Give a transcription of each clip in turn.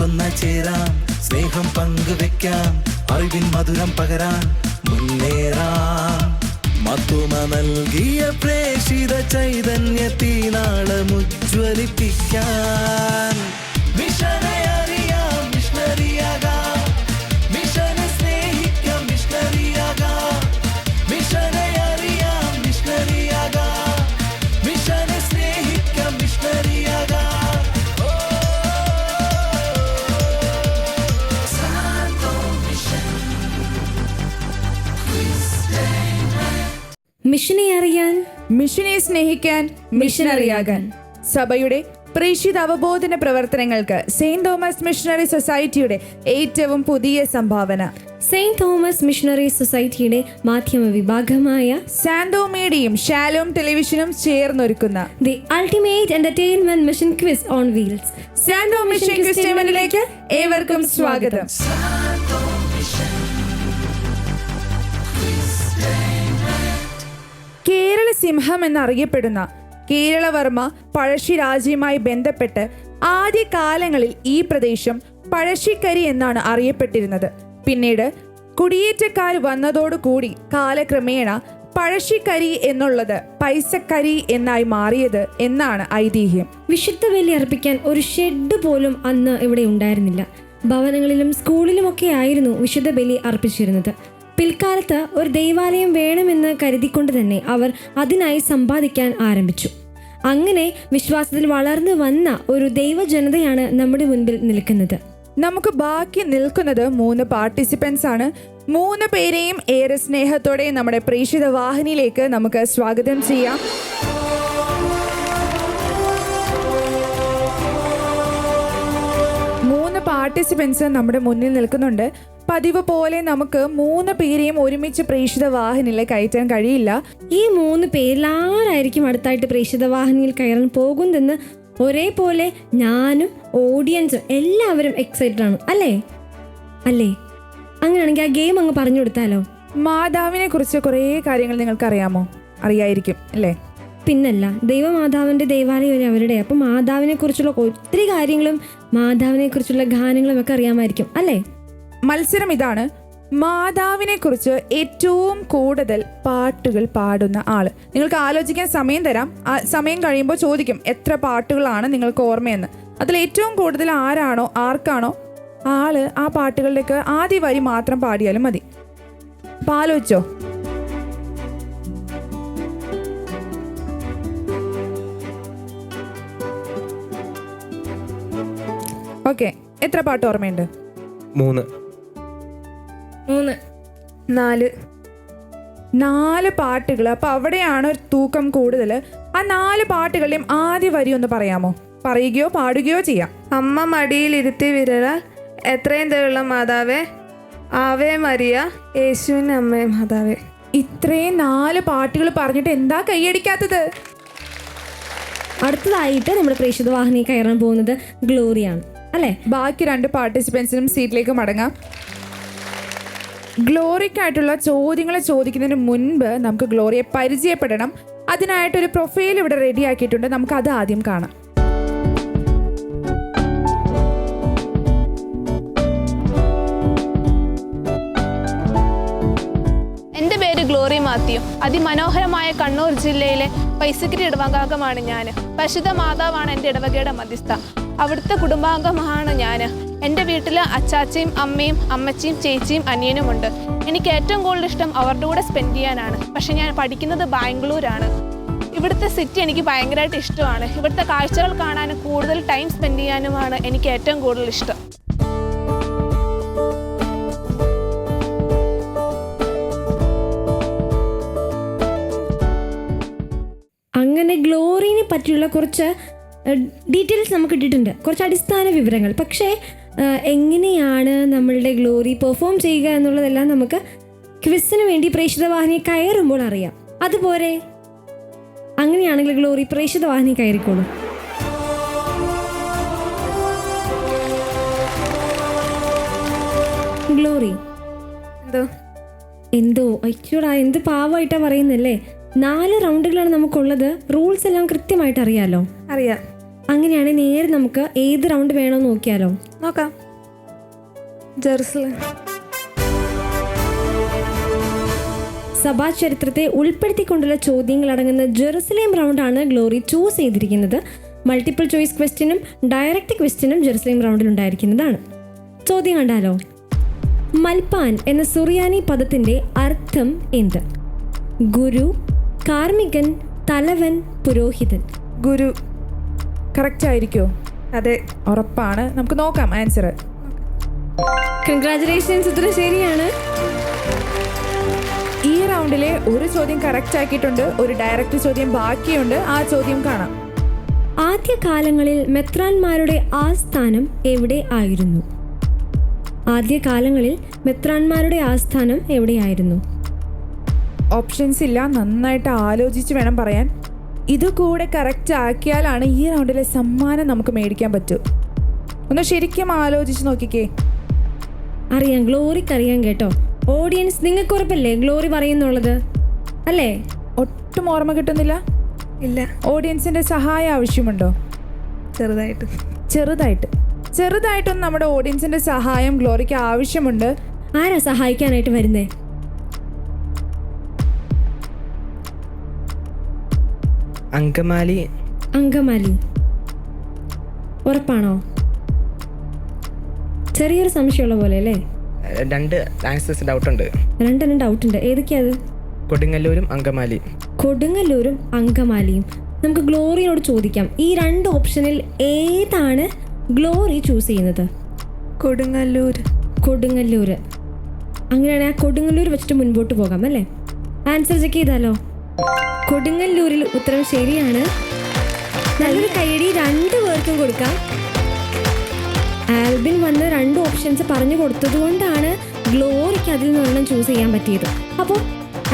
ഒന്നിച്ചൊന്ന ചേരാം. സ്നേഹം പങ്കുവെക്കാം. അറിവിൻ മധുരം പകരാൻ മുന്നേറാം. മത്തുമ നൽകിയ പ്രേഷിത ചൈതന്യത്തിനാളം മിഷനെ അറിയാൻ മിഷനെ സ്നേഹിക്കാൻ മിഷൻ അറിയാകാൻ. സഭയുടെ പ്രേക്ഷിത അവബോധന പ്രവർത്തനങ്ങൾക്ക് സെയിന്റ് തോമസ് മിഷണറി സൊസൈറ്റിയുടെ ഏറ്റവും പുതിയ സംഭാവന. സെയിന്റ് തോമസ് മിഷണറി സൊസൈറ്റിയുടെ മാധ്യമ വിഭാഗമായ സാന്തോമേഡിയും ഷാലോം ടെലിവിഷനും ചേർന്നൊരുക്കുന്ന the ultimate entertainment mission quiz on wheels. Santo mission quiz ഏവർക്കും സ്വാഗതം. കേരള സിംഹം എന്നറിയപ്പെടുന്ന കേരളവർമ്മ പഴശ്ശി രാജ്യവുമായി ബന്ധപ്പെട്ട് ആദ്യകാലങ്ങളിൽ ഈ പ്രദേശം പഴശ്ശിക്കരി എന്നാണ് അറിയപ്പെട്ടിരുന്നത്. പിന്നീട് കുടിയേറ്റക്കാർ വന്നതോടുകൂടി കാലക്രമേണ പഴശ്ശിക്കരി എന്നുള്ളത് പൈസക്കരി എന്നായി മാറിയത് എന്നാണ് ഐതിഹ്യം. വിശുദ്ധ ബലി അർപ്പിക്കാൻ ഒരു ഷെഡ് പോലും അന്ന് ഇവിടെ ഉണ്ടായിരുന്നില്ല. ഭവനങ്ങളിലും സ്കൂളിലുമൊക്കെ ആയിരുന്നു വിശുദ്ധ ബലി അർപ്പിച്ചിരുന്നത്. പിൽക്കാലത്ത് ഒരു ദൈവാലയം വേണമെന്ന് കരുതിക്കൊണ്ട് തന്നെ അവർ അതിനായി സമ്പാദിക്കാൻ ആരംഭിച്ചു. അങ്ങനെ വിശ്വാസത്തിൽ വളർന്നു വന്ന ഒരു ദൈവജനതയാണ് നമ്മുടെ മുൻപിൽ നിൽക്കുന്നത്. നമുക്ക് ബാക്കി നിൽക്കുന്നത് മൂന്ന് പാർട്ടിസിപ്പൻസ് ആണ്. മൂന്ന് പേരെയും ഏറെ സ്നേഹത്തോടെ നമ്മുടെ പ്രേക്ഷിത വാഹിനിയിലേക്ക് നമുക്ക് സ്വാഗതം ചെയ്യാം. മൂന്ന് പാർട്ടിസിപ്പൻസ് നമ്മുടെ മുന്നിൽ നിൽക്കുന്നുണ്ട്. പതിവ് പോലെ നമുക്ക് മൂന്ന് പേരെയും ഒരുമിച്ച് പ്രേക്ഷിത വാഹിനിയിൽ കയറ്റാൻ കഴിയില്ല. ഈ മൂന്ന് പേരിൽ ആരായിരിക്കും അടുത്തായിട്ട് പ്രേക്ഷിത വാഹിനിയിൽ കയറാൻ പോകുന്നതെന്ന് ഒരേപോലെ ഞാനും ഓഡിയൻസും എല്ലാവരും എക്സൈറ്റഡ് ആണ്. അല്ലേ? അല്ലേ? അങ്ങനെയാണെങ്കിൽ ആ ഗെയിം അങ്ങ് പറഞ്ഞു കൊടുത്താലോ? മാതാവിനെ കുറിച്ച് കുറേ കാര്യങ്ങൾ നിങ്ങൾക്ക് അറിയാമോ അറിയായിരിക്കും അല്ലേ? പിന്നല്ല ദൈവമാതാവിന്റെ ദേവാലയം അവരുടെ അപ്പം മാതാവിനെ കുറിച്ചുള്ള ഒത്തിരി കാര്യങ്ങളും മാതാവിനെ കുറിച്ചുള്ള ഗാനങ്ങളും ഒക്കെ അറിയാമായിരിക്കും അല്ലേ? മത്സരം ഇതാണ്. മാതാവിനെ കുറിച്ച് ഏറ്റവും കൂടുതൽ പാട്ടുകൾ പാടുന്ന ആൾ നിങ്ങൾക്ക് ആലോചിക്കാൻ സമയം തരാം. ആ സമയം കഴിയുമ്പോൾ ചോദിക്കും എത്ര പാട്ടുകളാണ് നിങ്ങൾക്ക് ഓർമ്മയെന്ന്. അതിൽ ഏറ്റവും കൂടുതൽ ആരാണോ ആർക്കാണോ ആൾ ആ പാട്ടുകളിലേക്ക് ആദ്യ വരി മാത്രം പാടിയാലും മതി. അപ്പൊ ഓക്കെ എത്ര പാട്ട് ഓർമ്മയുണ്ട്? മൂന്ന്. മൂന്ന്. നാല്. നാല് പാട്ടുകൾ അപ്പോൾ അവിടെയാണ് ഒരു തൂക്കം കൂടുതൽ ആ നാല് പാട്ടുകളുടെയും ആദ്യ വരി ഒന്ന് പറയാമോ? പറയുകയോ പാടുകയോ ചെയ്യാം. അമ്മ മടിയിലിരുത്തി വിരലാൽ എത്രയും ദയുള്ള മാതാവേ ആവേ മരിയ യേശുവിന്റെ അമ്മേ മാതാവേ. ഇത്രയും നാല് പാട്ടുകൾ പറഞ്ഞിട്ട് എന്താ കൈയടിക്കാത്തത്? അടുത്തതായിട്ട് നമ്മുടെ പ്രേക്ഷിത വാഹിനി കയറാൻ പോകുന്നത് ഗ്ലോറിയാണ്. അല്ലേ? ബാക്കി രണ്ട് പാർട്ടിസിപ്പൻസിനും സീറ്റിലേക്ക് മടങ്ങാം. ഗ്ലോറിക്കായിട്ടുള്ള ചോദ്യങ്ങൾ ചോദിക്കുന്നതിന് മുൻപ് നമുക്ക് ഗ്ലോറിയെ പരിചയപ്പെടണം. അതിനായിട്ടൊരു പ്രൊഫൈൽ ഇവിടെ റെഡിയാക്കിയിട്ടുണ്ട് നമുക്ക് അത് ആദ്യം കാണാം. ഗ്ലോറി മാത്യു. അതിമനോഹരമായ കണ്ണൂർ ജില്ലയിലെ പൈസക്കിരി ഇടവകാംഗമാണ് ഞാൻ പരിശുദ്ധ മാതാവാണ് എന്റെ ഇടവകയുടെ മധ്യസ്ഥ. അവിടുത്തെ കുടുംബാംഗമാണ് ഞാൻ എന്റെ വീട്ടിൽ അച്ചാച്ചയും അമ്മയും അമ്മച്ചിയും ചേച്ചിയും അനിയനുമുണ്ട്. എനിക്ക് ഏറ്റവും കൂടുതൽ ഇഷ്ടം അവരുടെ കൂടെ സ്പെൻഡ് ചെയ്യാനാണ്. പക്ഷെ ഞാൻ പഠിക്കുന്നത് ബാംഗ്ലൂരാണ്. ഇവിടുത്തെ സിറ്റി എനിക്ക് ഭയങ്കരമായിട്ട് ഇഷ്ടമാണ്. ഇവിടുത്തെ കാഴ്ചകൾ കാണാനും കൂടുതൽ ടൈം സ്പെൻഡ് ചെയ്യാനുമാണ് എനിക്ക് ഏറ്റവും കൂടുതൽ ഇഷ്ടം. അങ്ങനെ ഗ്ലോറിനെ പറ്റിയുള്ള കുറച്ച് ഡീറ്റെയിൽസ് നമുക്ക് കിട്ടിയിട്ടുണ്ട്. കുറച്ച് അടിസ്ഥാന വിവരങ്ങൾ. പക്ഷേ എങ്ങനെയാണ് നമ്മളുടെ ഗ്ലോറി പെർഫോം ചെയ്യുക എന്നുള്ളതെല്ലാം നമുക്ക് ക്വിസിന് വേണ്ടി പ്രേക്ഷിത വാഹിനി കയറുമ്പോൾ അറിയാം. അതുപോലെ അങ്ങനെയാണെങ്കിൽ ഗ്ലോറി പ്രേക്ഷിത വാഹിനി കയറിക്കോളൂ. ഗ്ലോറി. എന്തോ? എന്തോ? അയ്യോടാ എന്ത് പാവമായിട്ടാ പറയുന്നല്ലേ? നാല് റൗണ്ടുകളാണ് നമുക്കുള്ളത്. റൂൾസ് എല്ലാം കൃത്യമായിട്ട് അറിയാലോ? അറിയാം. അങ്ങനെയാണെങ്കിൽ നേരെ നമുക്ക് ഏത് റൗണ്ട് വേണോ നോക്കിയാലോ? നോക്കാം. ജെറുസലം. സഭാ ചരിത്രത്തെ ഉൾപ്പെടുത്തിക്കൊണ്ടുള്ള ചോദ്യങ്ങൾ അടങ്ങുന്ന ജെറുസലേം റൗണ്ടാണ് ഗ്ലോറി ചൂസ് ചെയ്തിരിക്കുന്നത്. മൾട്ടിപ്പിൾ ചോയ്സ് ക്വസ്റ്റ്യനും ഡയറക്റ്റ് ക്വസ്റ്റ്യനും ജെറുസലേം റൗണ്ടിൽ ഉണ്ടായിരിക്കുന്നതാണ്. ചോദ്യം കണ്ടാലോ? മൽപാൻ എന്ന സുറിയാനി പദത്തിന്റെ അർത്ഥം എന്ത്? ഗുരു കാർമികൻ തലവൻ പുരോഹിതൻ. ഗുരു കറക്റ്റ് ആയിരിക്കോ അതെ. ഉറപ്പാണ്. നമുക്ക് നോക്കാം ആൻസർ കൺഗ്രാചുലേഷൻസ് ഇത്ര ശരിയാണ്. ഈ റൗണ്ടിലെ ഒരു ചോദ്യം കറക്റ്റ് ആക്കിയിട്ടുണ്ട് ഒരു ഡയറക്റ്റ് ചോദ്യം ബാക്കിയുണ്ട് ആ ചോദ്യം കാണാം. ആദ്യകാലങ്ങളിൽ മെത്രാന്മാരുടെ ആസ്ഥാനം എവിടെ ആയിരുന്നു? ആദ്യകാലങ്ങളിൽ മെത്രാന്മാരുടെ ആസ്ഥാനം എവിടെയായിരുന്നു? ഓപ്ഷൻസ് ഇല്ല. നന്നായിട്ട് ആലോചിച്ച് വേണം പറയാൻ. ഇത് കൂടെ കറക്റ്റ് ആക്കിയാലാണ് ഈ റൗണ്ടിലെ സമ്മാനം നമുക്ക് മേടിക്കാൻ പറ്റൂ. ഒന്ന് ശരിക്കും ആലോചിച്ച് നോക്കിക്കേ. അറിയാം ഗ്ലോറിക്ക് അറിയാം കേട്ടോ. ഓഡിയൻസ് നിങ്ങൾക്ക് ഉറപ്പല്ലേ ഗ്ലോറി പറയുന്നുള്ളത്? അല്ലേ? ഒട്ടും ഓർമ്മ കിട്ടുന്നില്ല? ഇല്ല. ഓഡിയൻസിന്റെ സഹായം ആവശ്യമുണ്ടോ? ചെറുതായിട്ട്. ചെറുതായിട്ട്. ചെറുതായിട്ടൊന്നും നമ്മുടെ ഓഡിയൻസിന്റെ സഹായം ഗ്ലോറിക്ക് ആവശ്യമുണ്ട്. ആരാ സഹായിക്കാനായിട്ട് വരുന്നേ? അങ്കമാലി. അങ്കമാലി. ഉറപ്പാണോ? ചെറിയൊരു സംശയമുള്ള പോലെ അല്ലേ? രണ്ട് ആൻസേഴ്സ് ഡൗട്ട് ഉണ്ട്. രണ്ടെണ്ണം ഡൗട്ട് ഉണ്ട്. ഏതൊക്കെയാണ് അത്? കൊടുങ്ങല്ലൂരും അങ്കമാലി. കൊടുങ്ങല്ലൂരും അങ്കമാലിയും. നമുക്ക് ഗ്ലോറിയോട് ചോദിക്കാം. ഈ രണ്ട് ഓപ്ഷനിൽ ഏതാണ് ഗ്ലോറി ചൂസ് ചെയ്യുന്നത്? കൊടുങ്ങല്ലൂർ കൊടുങ്ങല്ലൂർ അങ്ങനെയാണെങ്കിൽ ആ കൊടുങ്ങല്ലൂർ വെച്ചിട്ട് മുൻപോട്ട് പോകാം അല്ലേ? ആൻസർ ചെക്ക് ചെയ്താലോ? കൊടുങ്ങല്ലൂരിൽ ഉത്തരം ശരിയാണ്. നല്ലൊരു കൈയടി രണ്ട് പേർക്കും കൊടുക്കാം. ആൽബിൻ വന്ന് രണ്ട് ഓപ്ഷൻസ് പറഞ്ഞു കൊടുത്തത് കൊണ്ടാണ് ഗ്ലോറിക്ക് അതിൽ നിന്നെണ്ണം ചൂസ് ചെയ്യാൻ പറ്റിയത്. അപ്പോൾ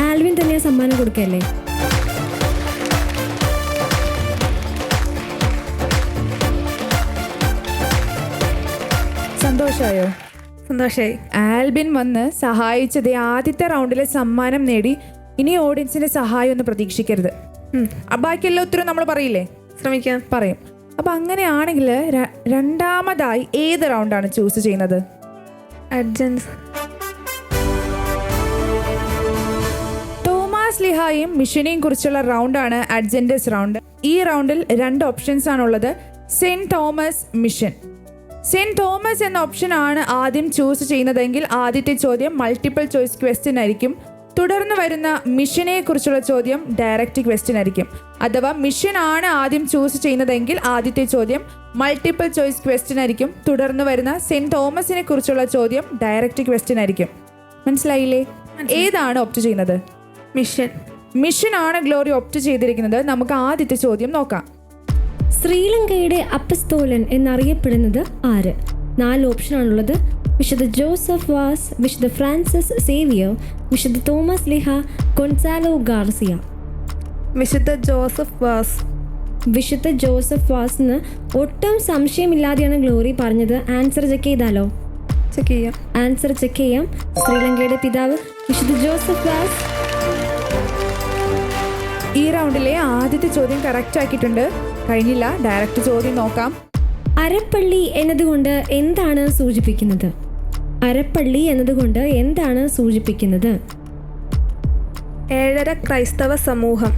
ആൽവിൻ തന്നെ സമ്മാനം കൊടുക്കല്ലേ? സന്തോഷമായോ സന്തോഷായി. ആൽബിൻ വന്ന് സഹായിച്ചത് ആദ്യത്തെ റൗണ്ടിലെ സമ്മാനം നേടി ഇനി ഓഡിയൻസിന്റെ സഹായം ഒന്ന് പ്രതീക്ഷിക്കരുത്. ബാക്കിയെല്ലാം ഉത്തരവും നമ്മൾ പറയില്ലേ? ശ്രമിക്കാം. പറയും. അപ്പൊ അങ്ങനെയാണെങ്കിൽ രണ്ടാമതായി ഏത് റൗണ്ടാണ് ചൂസ് ചെയ്യുന്നത്? അഡ്ജൻസ് തോമാസ് ലിഹായും മിഷനെയും കുറിച്ചുള്ള റൗണ്ടാണ് അഡ്ജൻഡസ് റൗണ്ട് ഈ റൗണ്ടിൽ രണ്ട് ഓപ്ഷൻസ് ആണുള്ളത് saint Thomas mission. Saint Thomas എന്ന ഓപ്ഷൻ ആണ് ആദ്യം ചൂസ് ചെയ്യുന്നതെങ്കിൽ ആദ്യത്തെ ചോദ്യം മൾട്ടിപ്പിൾ ചോയ്സ് ക്വസ്റ്റ്യൻ ആയിരിക്കും. തുടർന്ന് വരുന്ന മിഷനെ കുറിച്ചുള്ള ചോദ്യം ഡയറക്റ്റ് ക്വസ്റ്റ്യൻ ആയിരിക്കും. അഥവാ മിഷൻ ആണ് ആദ്യം ചൂസ് ചെയ്യുന്നതെങ്കിൽ ആദ്യത്തെ ചോദ്യം മൾട്ടിപ്പിൾ ചോയ്സ് ക്വസ്റ്റ്യൻ ആയിരിക്കും. തുടർന്ന് വരുന്ന സെന്റ് തോമസിനെ കുറിച്ചുള്ള ചോദ്യം ഡയറക്റ്റ് ക്വസ്റ്റ്യൻ ആയിരിക്കും. മനസ്സിലായില്ലേ? ഏതാണ് ഓപ്റ്റ് ചെയ്യുന്നത്? മിഷൻ. മിഷൻ ആണ് ഗ്ലോറി ഓപ്റ്റ് ചെയ്തിരിക്കുന്നത്. നമുക്ക് ആദ്യത്തെ ചോദ്യം നോക്കാം. ശ്രീലങ്കയുടെ അപ്പസ്തോലൻ എന്നറിയപ്പെടുന്നത് ആര്? നാല് ഓപ്ഷൻ ഓപ്ഷനാണുള്ളത് വിശുദ്ധ ജോസഫ് വാസ് വിശുദ്ധ ഫ്രാൻസിസ് സേവിയർ വിശുദ്ധ തോമസ് ലിഹ കൊൺസാലോ ഗാർസിയ വിശുദ്ധ ജോസഫ് വാസ് വിശുദ്ധ ജോസഫ് വാസിന് ഒട്ടും സംശയമില്ലാതെയാണ് ഗ്ലോറി പറഞ്ഞത്. ആൻസർ ചെക്ക് ചെയ്താലോ? ചെക്ക് ചെയ്യാം. ആൻസർ ചെക്ക് ചെയ്യാം. ശ്രീലങ്കയുടെ പിതാവ് വിശുദ്ധ ജോസഫ് വാസ് ഈ റൗണ്ടിലെ ആദ്യത്തെ ചോദ്യം കറക്റ്റ് ആക്കിയിട്ടുണ്ട്. കഴിഞ്ഞില്ല. ഡയറക്റ്റ് ചോദ്യം നോക്കാം. അരപ്പള്ളി എന്നതുകൊണ്ട് എന്താണ് സൂചിപ്പിക്കുന്നത്? അരപ്പള്ളി എന്നതുകൊണ്ട് എന്താണ് സൂചിപ്പിക്കുന്നത്? ഏഴര ക്രൈസ്തവ സമൂഹം.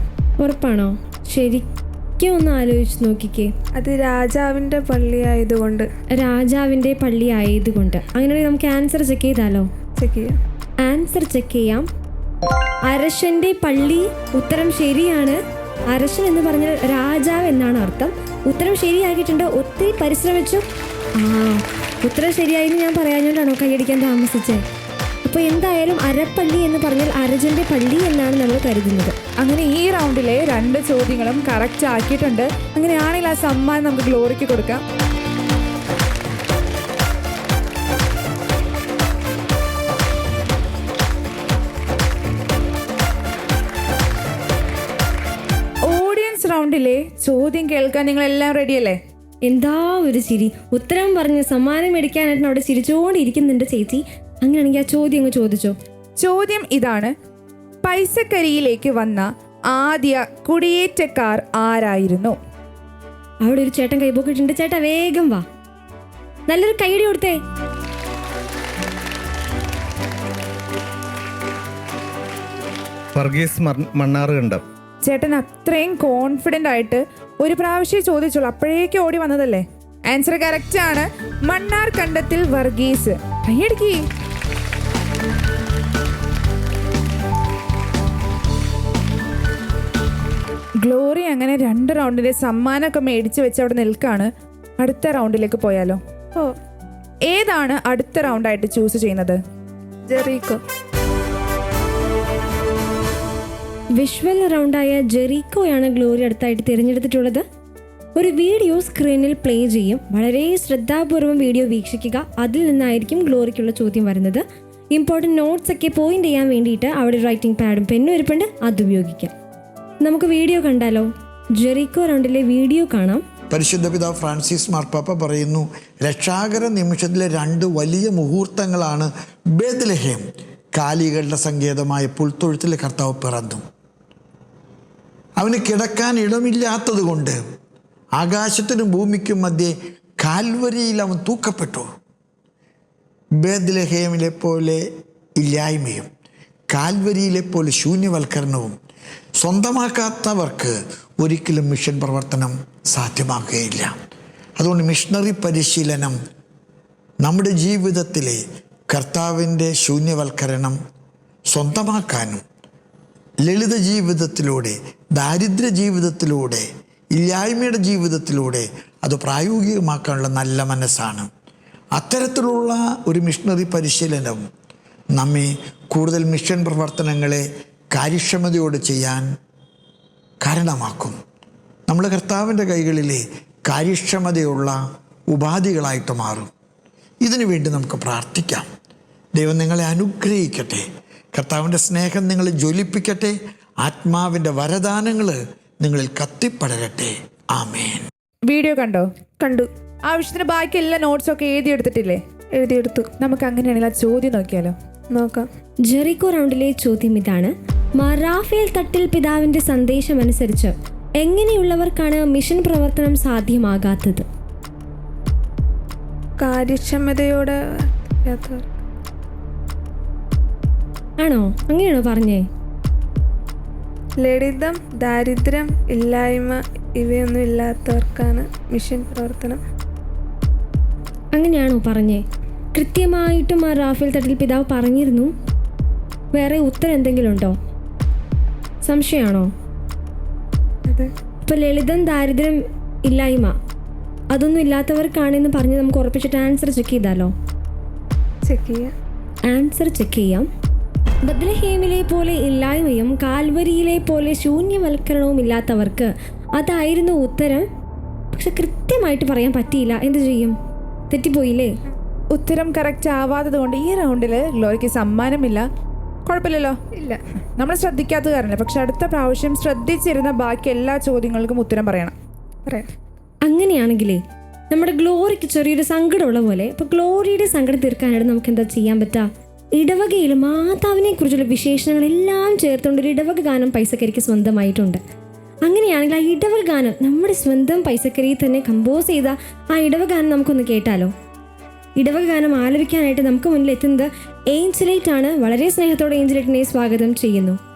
ഉറപ്പാണോ? ശരിക്കും ഒന്ന് ആലോചിച്ച് നോക്കിക്കേ. അത് രാജാവിന്റെ പള്ളിയായതുകൊണ്ട് രാജാവിന്റെ പള്ളി ആയതുകൊണ്ട്. അങ്ങനെയാണെങ്കിൽ നമുക്ക് ആൻസർ ചെക്ക് ചെയ്താലോ? ചെക്ക് ചെയ്യാം. ആൻസർ ചെക്ക് ചെയ്യാം. അരശന്റെ പള്ളി ഉത്തരം ശരിയാണ്. അരശൻ എന്ന് പറഞ്ഞാൽ രാജാവ് എന്നാണ് അർത്ഥം. ഉത്തരം ശരിയാക്കിയിട്ടുണ്ട്. ഒത്തിരി പരിശ്രമിച്ചു. ആ ഉത്തരം ശരിയായി എന്ന് ഞാൻ പറയാനോണ്ടാണോ കൈയടിക്കാൻ താമസിച്ചത് അപ്പോൾ എന്തായാലും അരപ്പള്ളി എന്ന് പറഞ്ഞാൽ അരജന്റെ പള്ളി എന്നാണ് നമ്മൾ കരുതുന്നത്. അങ്ങനെ ഈ റൗണ്ടിലെ രണ്ട് ചോദ്യങ്ങളും കറക്റ്റ് ആക്കിയിട്ടുണ്ട്. അങ്ങനെയാണെങ്കിൽ ആ സമ്മാനം നമുക്ക് ഗ്ലോറിക്ക് കൊടുക്കാം. ഓഡിയൻസ് റൗണ്ടിലെ ചോദ്യം കേൾക്കാൻ നിങ്ങൾ എല്ലാം റെഡിയല്ലേ എന്താ ഒരു ചിരി? ഉത്തരം പറഞ്ഞ് സമ്മാനം മേടിക്കാനായിട്ട് അവിടെ ചിരിച്ചുകൊണ്ടിരിക്കുന്നുണ്ട് ചേച്ചി. അങ്ങനെയാണെങ്കിൽ ആ ചോദ്യം അങ്ങ് ചോദിച്ചോ. ചോദ്യം ഇതാണ്. പൈസക്കരിയിലേക്ക് വന്ന ആദ്യ കുടിയേറ്റക്കാർ ആരായിരുന്നു? അവിടെ ഒരു ചേട്ടൻ കൈപോക്കിട്ടുണ്ട് ചേട്ടാ വേഗം വാ. നല്ലൊരു കൈയടി കൊടുത്തേ. വർഗീസ് മണ്ണാറ് കണ്ടം? ചേട്ടൻ അത്രയും കോൺഫിഡന്റ് ആയിട്ട് ഒരു പ്രാവശ്യം ചോദിച്ചോളൂ അപ്പോഴേക്ക് ഓടി വന്നതല്ലേ? ആൻസർ കറക്റ്റ് ആണ്. മണ്ണാർ കണ്ടത്തിൽ വർഗീസ്. കൈയടിക്ക് ഗ്ലോറി അങ്ങനെ രണ്ട് റൗണ്ടിന്റെ സമ്മാനമൊക്കെ മേടിച്ച് വെച്ച് അവിടെ നിൽക്കാണ്. അടുത്ത റൗണ്ടിലേക്ക് പോയാലോ? ഓ ഏതാണ് അടുത്ത റൗണ്ടായിട്ട് ചൂസ് ചെയ്യുന്നത്? ജെറീക്കോ. വിഷ്വൽ റൗണ്ടായ ജെറീക്കോയാണ് ഗ്ലോറി അടുത്തായിട്ട് തിരഞ്ഞെടുത്തിട്ടുള്ളത്. ഒരു വീഡിയോ സ്ക്രീനിൽ പ്ലേ ചെയ്യും. വളരെ ശ്രദ്ധാപൂർവം വീഡിയോ വീക്ഷിക്കുക. അതിൽ നിന്നായിരിക്കും ഗ്ലോറിക്കുള്ള ചോദ്യം വരുന്നത്. ഇമ്പോർട്ടന്റ് നോട്ട്സ് ഒക്കെ പോയിന്റ് ചെയ്യാൻ വേണ്ടിയിട്ട് അവിടെ റൈറ്റിംഗ് പാഡും പെന്നും ഇരിപ്പുണ്ട്. അത് ഉപയോഗിക്കാം. നമുക്ക് വീഡിയോ കണ്ടാലോ? ജെറീക്കോ റൗണ്ടിലെ വീഡിയോ കാണാം. പരിശുദ്ധ പിതാവ് ഫ്രാൻസിസ് മാർപ്പാപ്പ പറയുന്നു രക്ഷാകര നിമിഷത്തിലെ രണ്ട് വലിയ മുഹൂർത്തങ്ങളാണ് ബേദലഹേം കാലികളുടെ സങ്കേതമായ പുൽത്തൊഴുത്തിലെ കർത്താവ് പിറന്നു. അവന് കിടക്കാൻ ഇടമില്ലാത്തത് കൊണ്ട് ആകാശത്തിനും ഭൂമിക്കും മധ്യേ കാൽവരിയിൽ അവൻ തൂക്കപ്പെട്ടു. ബേദ്ലഹേമിലെ പോലെ ഇല്ലായ്മയും കാൽവരിയിലെ പോലെ ശൂന്യവൽക്കരണവും സ്വന്തമാക്കാത്തവർക്ക് ഒരിക്കലും മിഷൻ പ്രവർത്തനം സാധ്യമാക്കുകയില്ല അതുകൊണ്ട് മിഷണറി പരിശീലനം നമ്മുടെ ജീവിതത്തിലെ കർത്താവിന്റെ ശൂന്യവൽക്കരണം സ്വന്തമാക്കാനും ലളിത ജീവിതത്തിലൂടെ ദാരിദ്ര്യ ജീവിതത്തിലൂടെ ഇല്ലായ്മയുടെ ജീവിതത്തിലൂടെ അത് പ്രായോഗികമാക്കാനുള്ള നല്ല മനസ്സാണ്. അത്തരത്തിലുള്ള ഒരു മിഷണറി പരിശീലനം നമ്മെ കൂടുതൽ മിഷൻ പ്രവർത്തനങ്ങളെ കാര്യക്ഷമതയോടെ ചെയ്യാൻ കാരണമാക്കും. നമ്മൾ കർത്താവിന്റെ കൈകളിലെ കാര്യക്ഷമതയുള്ള ഉപാധികളായിട്ട് മാറും. ഇതിനു വേണ്ടി നമുക്ക് പ്രാർത്ഥിക്കാം. ദൈവം നിങ്ങളെ അനുഗ്രഹിക്കട്ടെ. കർത്താവിന്റെ സ്നേഹം നിങ്ങളെ ജ്വലിപ്പിക്കട്ടെ. ആത്മാവിന്റെ വരദാനങ്ങൾ നിങ്ങളിൽ കത്തിപ്പടരട്ടെ. ആമേൻ. വീഡിയോ കണ്ടോ? കണ്ടു. ആവശ്യത്തിന് ബാക്കി എല്ലാ നോട്ട്സും ഒക്കെ എഴുതിയെടുത്തിട്ടില്ലേ? എഴുതിയെടുത്തു. നമുക്ക് അങ്ങനെയാണെങ്കിൽ ആ ചോദ്യം നോക്കിയാലോ? നോക്കാം. ജെറിക്കോ റൗണ്ടിലെ ചോദ്യം ഇതാണ്. മറാഫേൽ തട്ടിൽ പിതാവിന്റെ സന്ദേശം അനുസരിച്ച് എങ്ങനെയുള്ളവർക്കാണ് മിഷൻ പ്രവർത്തനം സാധ്യമാകാത്തത്? കാര്യക്ഷമതയോടെ. ആണോ? അങ്ങനെയാണോ പറഞ്ഞേ? ലളിതം ദാരിദ്ര്യം ഇല്ലായ്മ ഇവയൊന്നും ഇല്ലാത്തവർക്കാണ് മിഷൻ പ്രവർത്തനം. അങ്ങനെയാണോ പറഞ്ഞേ? കൃത്യമായിട്ടും ആ റാഫേൽ തട്ടിൽ പിതാവ് പറഞ്ഞിരുന്നു. വേറെ ഉത്തരം എന്തെങ്കിലും ഉണ്ടോ? സംശയമാണോ? ഇപ്പൊ ലളിതം ദാരിദ്ര്യം ഇല്ലായ്മ അതൊന്നും ഇല്ലാത്തവർക്കാണെന്ന് പറഞ്ഞ് നമുക്ക് ഉറപ്പിച്ചിട്ട് ആൻസർ ചെക്ക് ചെയ്താലോ? ചെക്ക് ചെയ്യാം. ആൻസർ ചെക്ക് ചെയ്യാം. ബദ്ലഹേമിലെ പോലെ ഇല്ലായ്മയും കാൽവരിയിലെ പോലെ ശൂന്യവൽക്കരണവും ഇല്ലാത്തവർക്ക് അതായിരുന്നു ഉത്തരം. പക്ഷെ കൃത്യമായിട്ട് പറയാൻ പറ്റിയില്ല. എന്ത് ചെയ്യും? തെറ്റിപ്പോയില്ലേ? ഉത്തരം കറക്റ്റ് ആവാത്തത് കൊണ്ട് ഈ റൗണ്ടിൽ ലോറിക്ക് സമ്മാനമില്ല. കുഴപ്പമില്ലല്ലോ? ഇല്ല. നമ്മൾ ശ്രദ്ധിക്കാത്ത കാരണം പക്ഷെ അടുത്ത പ്രാവശ്യം ശ്രദ്ധിച്ചിരുന്ന ബാക്കി എല്ലാ ചോദ്യങ്ങൾക്കും ഉത്തരം പറയണം. പറയാം. അങ്ങനെയാണെങ്കിലേ നമ്മുടെ ഗ്ലോറിക്ക് ചെറിയൊരു സങ്കടമുള്ള പോലെ ഇപ്പൊ ഗ്ലോറിയുടെ സങ്കടം തീർക്കാനായിട്ട് നമുക്ക് എന്താ ചെയ്യാൻ പറ്റുക ഇടവകയിൽ മാതാവിനെ കുറിച്ചുള്ള വിശേഷണങ്ങളെല്ലാം ചേർത്തുകൊണ്ട് ഒരു ഇടവക ഗാനം പൈസക്കരിക്ക് സ്വന്തമായിട്ടുണ്ട്. അങ്ങനെയാണെങ്കിൽ ആ ഇടവക ഗാനം നമ്മുടെ സ്വന്തം പൈസക്കരിയിൽ തന്നെ കമ്പോസ് ചെയ്ത ആ ഇടവക ഗാനം നമുക്കൊന്ന് കേട്ടാലോ? ഇടവക ഗാനം ആലപിക്കാനായിട്ട് നമുക്ക് മുന്നിൽ എത്തുന്നത് ഏഞ്ചലേറ്റ് ആണ് വളരെ സ്നേഹത്തോടെ ഏഞ്ചലേറ്റിനെ സ്വാഗതം ചെയ്യുന്നു.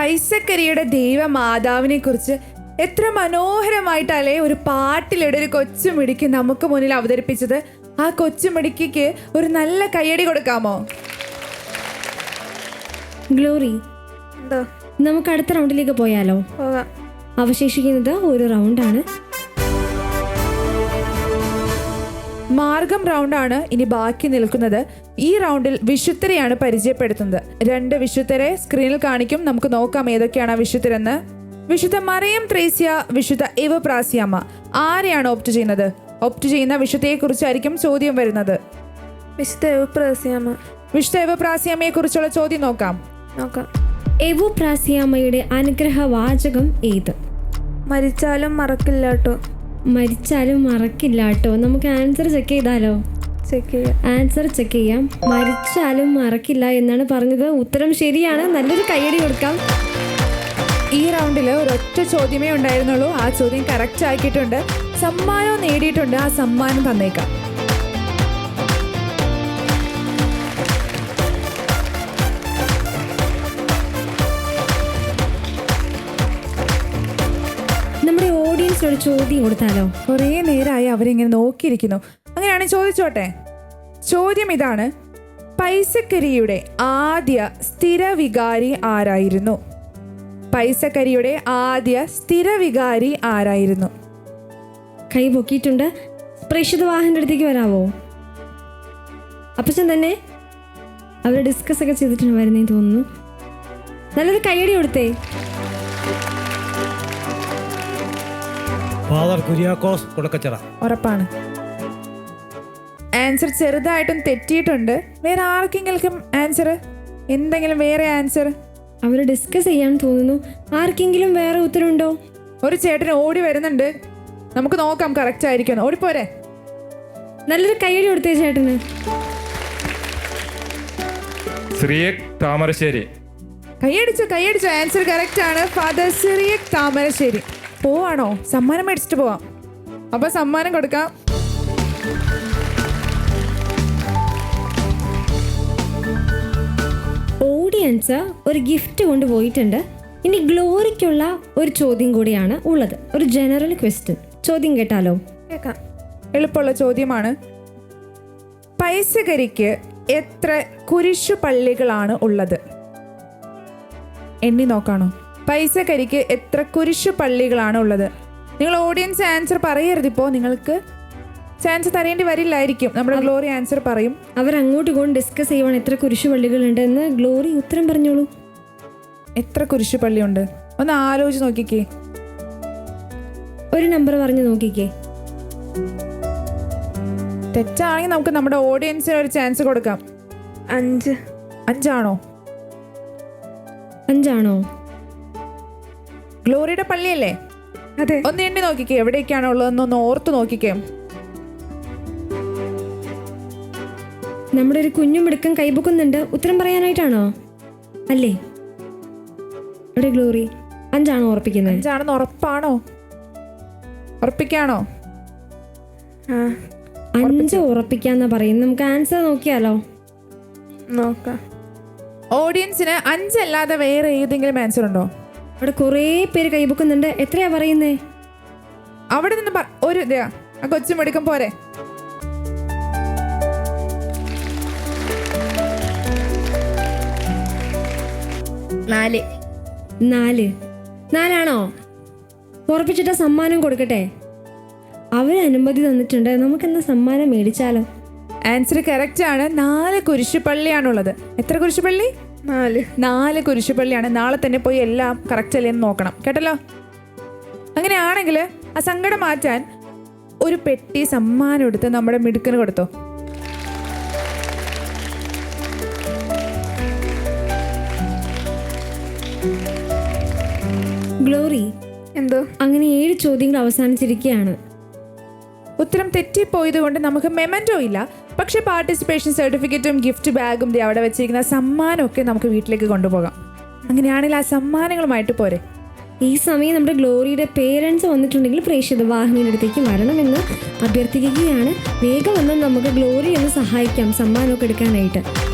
പൈസക്കരിയുടെ ദൈവമാതാവിനെ കുറിച്ച് എത്ര മനോഹരമായിട്ടല്ലേ ഒരു പാട്ടിലൂടെ ഒരു കൊച്ചുമിടിക്ക് നമുക്ക് മുന്നിൽ അവതരിപ്പിച്ചത്. ആ കൊച്ചുമിടിക്ക് ഒരു നല്ല കയ്യടി കൊടുക്കാമോ? ഗ്ലോറി എന്തോ? നമുക്ക് അടുത്ത റൗണ്ടിലേക്ക് പോയാലോ? അവശേഷിക്കുന്നത് ഒരു റൗണ്ടാണ്. മാർഗം റൗണ്ടാണ് ഇനി ബാക്കി നിൽക്കുന്നത്. ഈ റൗണ്ടിൽ വിശുദ്ധരെയാണ് പരിചയപ്പെടുത്തുന്നത്. രണ്ട് വിശുദ്ധരെ സ്ക്രീനിൽ കാണിക്കും. നമുക്ക് നോക്കാം ഏതൊക്കെയാണ് വിശുദ്ധരെന്ന്. വിശുദ്ധ മറിയം ത്രേസ്യ വിശുദ്ധ ഇവ പ്രാസിയമ്മ ആരെയാണ് ഓപ്റ്റ് ചെയ്യുന്നത്? ഓപ്റ്റ് ചെയ്യുന്ന വിശുദ്ധയെ കുറിച്ചായിരിക്കും ചോദ്യം വരുന്നത്. വിശുദ്ധ എവപ്രാസിയാമ. വിശുദ്ധ ഇവ പ്രാസിയമ്മയെ കുറിച്ചുള്ള ചോദ്യം നോക്കാം. നോക്കാം. എവപ്രാസിയാമയുടെ അനുഗ്രഹ വാചകം ഏത്? മരിച്ചാലും മറക്കില്ല കേട്ടോ മരിച്ചാലും മറക്കില്ല കേട്ടോ നമുക്ക് ആൻസർ ചെക്ക് ചെയ്താലോ? ചെക്ക് ചെയ്യാം. ആൻസർ ചെക്ക് ചെയ്യാം. മരിച്ചാലും മറക്കില്ല എന്നാണ് പറഞ്ഞത്. ഉത്തരം ശരിയാണ്. നല്ലൊരു കയ്യടി കൊടുക്കാം. ഈ റൗണ്ടിൽ ഒരൊറ്റ ചോദ്യമേ ഉണ്ടായിരുന്നുള്ളൂ. ആ ചോദ്യം കറക്റ്റ് ആക്കിയിട്ടുണ്ട്. സമ്മാനവും നേടിയിട്ടുണ്ട്. ആ സമ്മാനം തന്നേക്കാം. നമ്മുടെ ഓഡിയൻസിനൊരു ചോദ്യം കൊടുത്താലോ? കുറേ നേരമായി അവരിങ്ങനെ നോക്കിയിരിക്കുന്നു. അങ്ങനെയാണ് ചോദിച്ചോട്ടെ. ചോദ്യം ഇതാണ്. പൈസക്കരിയുടെ ആദ്യ സ്ഥിരവികാരി ആരായിരുന്നു? പൈസക്കരിയുടെ ആദ്യ സ്ഥിരവികാരി ആരായിരുന്നു? കൈ പൊക്കിയിട്ടുണ്ട്. പ്രേക്ഷിത വാഹന്റെ അടുത്തേക്ക് വരാവോ? അപ്പച്ചൻ തന്നെ അവർ ഡിസ്കസ് ഒക്കെ ചെയ്തിട്ടുണ്ട് വരുന്നേ തോന്നുന്നു. നല്ലൊരു കൈയടി കൊടുത്തേ. ഫാദർ കുര്യാക്കോസ് കൊടുക്കച്ചിറ ഉറപ്പാണ്. ആൻസർ ചെറുതായിട്ടും തെറ്റിയിട്ടുണ്ട്. വേറെ ആർക്കെങ്കിലും ആൻസർ എന്തെങ്കിലും വേറെ ആൻസർ അവർ ഡിസ്കസ് ചെയ്യാൻ തോന്നുന്നു. ആർക്കെങ്കിലും വേറെ ഉത്തരവുണ്ടോ? ഒരു ചേട്ടൻ ഓടി വരുന്നുണ്ട്. നമുക്ക് നോക്കാം കറക്റ്റ് ആയിരിക്കും ഓടിപ്പോരെ നല്ലൊരു കൈയടി കൊടുത്തേ ചേട്ടന്. ശ്രീയക് താമരശ്ശേരി. കൈയടിച്ചു കൈയടിച്ചു ആൻസർ കറക്റ്റ് ആണ്. ഫാദർ സിറിയക് താമരശ്ശേരി. പോവാണോ? സമ്മാനം മേടിച്ചിട്ട് പോവാം. അപ്പൊ സമ്മാനം കൊടുക്കാം. ഓഡിയൻസ് ഒരു ഗിഫ്റ്റ് കൊണ്ടുപോയിട്ടുണ്ട്. ഇനി ഗ്ലോറിക്കുള്ള ഒരു ചോദ്യം കൂടിയാണ് ഉള്ളത്. ഒരു ജനറൽ ക്വസ്റ്റ്യൻ ചോദ്യം കേട്ടാലോ? കേൾക്കാം എളുപ്പമുള്ള ചോദ്യമാണ്. പൈസകരിക്ക് എത്ര കുരിശു പള്ളികളാണ് ഉള്ളത്? എണ്ണി നോക്കാണോ? പൈസകരിക്ക് എത്ര കുരിശു പള്ളികളാണ് ഉള്ളത്? നിങ്ങൾ ഓഡിയൻസ് ആൻസർ പറയരുതിപ്പോ നിങ്ങൾക്ക്. ചാൻസ് തരേണ്ടി വരില്ലായിരിക്കും. നമ്മുടെ ഗ്ലോറി ആൻസർ പറയും. അവർ അങ്ങോട്ട് കൊണ്ട് ഡിസ്കസ് ചെയ്യുവാണ് എത്ര കുരിശു പള്ളികളുണ്ട് എന്ന് ഗ്ലോറി ഉത്തരം പറഞ്ഞോളൂ. എത്ര കുരിശു പള്ളിയുണ്ട്? ഒന്ന് ആലോചിച്ച് നോക്കിക്കേ. ഒരു നമ്പർ പറഞ്ഞു നോക്കിക്കേ. തെറ്റാണെങ്കിൽ നമുക്ക് നമ്മുടെ ഓഡിയൻസിന് ഒരു ചാൻസ് കൊടുക്കാം. അഞ്ച്. അഞ്ചാണോ? അഞ്ചാണോ? ഗ്ലോറിയുടെ പള്ളിയല്ലേ? അതെ. ഒന്ന് എണ്ണി നോക്കിക്കേ എവിടെയൊക്കെയാണോ ഉള്ളതെന്ന് ഒന്ന് ഓർത്ത് നോക്കിക്കേ. നമ്മുടെ ഒരു കുഞ്ഞു മിടുക്കം കൈപൊക്കുന്നുണ്ട് ഉത്തരം പറയാനായിട്ടാണോ? അല്ലേ? അവിടെ ഗ്ലോറി? അഞ്ചാണോ ഉറപ്പിക്കുന്നത്? അഞ്ചാണെന്ന് ഉറപ്പാണോ? ഉറപ്പിക്കാണോ? അഞ്ച് ഉറപ്പിക്കാന്ന പറയുന്നത്. നമുക്ക് ആൻസർ നോക്കിയാലോ? നോക്കാം. ഓഡിയൻസിന് അഞ്ചല്ലാതെ വേറെ ഏതെങ്കിലും ആൻസർ ഉണ്ടോ? അവിടെ കുറേ പേര് കൈപൊക്കുന്നുണ്ട് എത്രയാ പറയുന്നേ? അവിടെ നിന്ന് ഒരു ദേ, ആ കൊച്ചു മെടുക്കും പോരെ. നാല്. നാല്. നാലാണോ? ഉറപ്പിച്ചിട്ട് സമ്മാനം കൊടുക്കട്ടെ? അവർ അനുമതി തന്നിട്ടുണ്ട്. നമുക്കെന്താ സമ്മാനം മേടിച്ചാലോ? ആൻസർ കറക്റ്റ് ആണ്. നാല് കുരിശുപള്ളിയാണുള്ളത്. എത്ര കുരിശുപള്ളി? നാല്. നാല് കുരിശുപള്ളിയാണ്. നാളെ തന്നെ പോയി എല്ലാം കറക്റ്റ് അല്ലേ എന്ന് നോക്കണം. കേട്ടല്ലോ? അങ്ങനെയാണെങ്കിൽ ആ സങ്കടം മാറ്റാൻ ഒരു പെട്ടി സമ്മാനം എടുത്ത് നമ്മുടെ മിടുക്കിന് കൊടുത്തോ? ഗ്ലോറി എന്തോ? അങ്ങനെ ഏഴ് ചോദ്യങ്ങൾ അവസാനിച്ചിരിക്കുകയാണ്. ഉത്തരം തെറ്റിപ്പോയത് കൊണ്ട് നമുക്ക് മെമന്റോ ഇല്ല. പക്ഷേ പാർട്ടിസിപ്പേഷൻ സർട്ടിഫിക്കറ്റും ഗിഫ്റ്റ് ബാഗും അവിടെ വെച്ചിരിക്കുന്ന സമ്മാനമൊക്കെ നമുക്ക് വീട്ടിലേക്ക് കൊണ്ടുപോകാം. അങ്ങനെയാണെങ്കിൽ ആ സമ്മാനങ്ങളുമായിട്ട് പോരെ. ഈ സമയം നമ്മുടെ ഗ്ലോറിയുടെ പേരൻസ് വന്നിട്ടുണ്ടെങ്കിൽ പ്രേക്ഷിത വാഹിനിയുടെ അടുത്തേക്ക് വരണമെന്ന് അഭ്യർത്ഥിക്കുകയാണ്. വേഗം വന്ന് നമുക്ക് ഗ്ലോറി ഒന്ന് സഹായിക്കാം സമ്മാനമൊക്കെ എടുക്കാനായിട്ട്.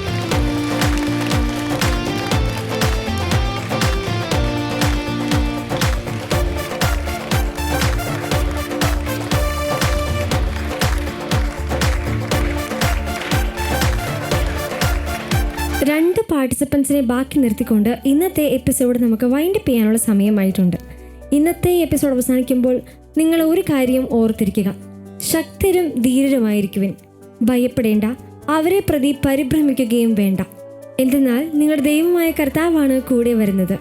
പാർട്ടിസിപ്പൻസിനെ ബാക്കി നിർത്തിക്കൊണ്ട് ഇന്നത്തെ എപ്പിസോഡ് നമുക്ക് വൈൻഡപ്പ് ചെയ്യാനുള്ള സമയമായിട്ടുണ്ട്. ഇന്നത്തെ എപ്പിസോഡ് അവസാനിക്കുമ്പോൾ നിങ്ങൾ ഒരു കാര്യം ഓർത്തിരിക്കുക. ശക്തരും ധീരരുമായിരിക്കുവിൻ. ഭയപ്പെടേണ്ട. അവരെ പ്രതി പരിഭ്രമിക്കുകയും വേണ്ട. എന്തെന്നാൽ നിങ്ങളുടെ ദൈവമായ കർത്താവാണ് കൂടെ വരുന്നത്.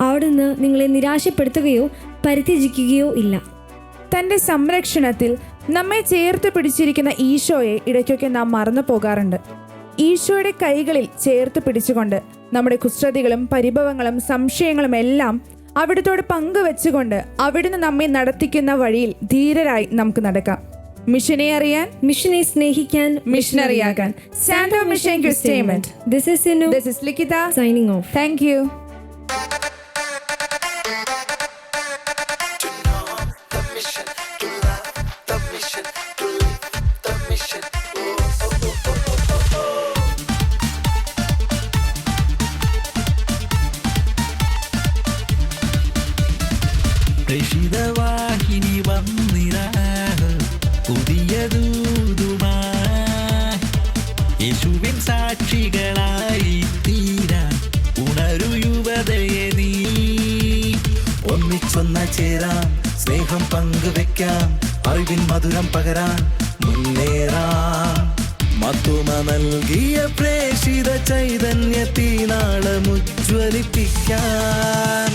അവിടുന്ന് നിങ്ങളെ നിരാശപ്പെടുത്തുകയോ പരിത്യജിക്കുകയോ ഇല്ല. തന്റെ സംരക്ഷണത്തിൽ നമ്മെ ചേർത്ത് പിടിച്ചിരിക്കുന്ന ഈശോയെ ഇടയ്ക്കൊക്കെ നാം മറന്നു പോകാറുണ്ട് ഈശോയുടെ കൈകളിൽ ചേർത്ത് പിടിച്ചുകൊണ്ട് നമ്മുടെ കുസൃതികളും പരിഭവങ്ങളും സംശയങ്ങളും എല്ലാം അവിടുത്തോട് പങ്കുവെച്ചുകൊണ്ട് അവിടുന്ന് നമ്മെ നടത്തിക്കുന്ന വഴിയിൽ ധീരരായി നമുക്ക് നടക്കാം. മിഷനെ അറിയാൻ മിഷനെ സ്നേഹിക്കാൻ മിഷനറിയാകാൻ സാൻഡോ mission ക്രിസ്റ്റേമെന്റ് this is this is Likhitha signing off thank you ഒന്നിച്ചൊന്ന ചേരാം സ്നേഹം പങ്കുവെക്കാം. അറിവിൻ മധുരം പകരാൻ മുന്നേറാം. മത്തുമ നൽകിയ പ്രേഷിത ചൈതന്യത്തിനാളമുജ്വലിപ്പിക്കാൻ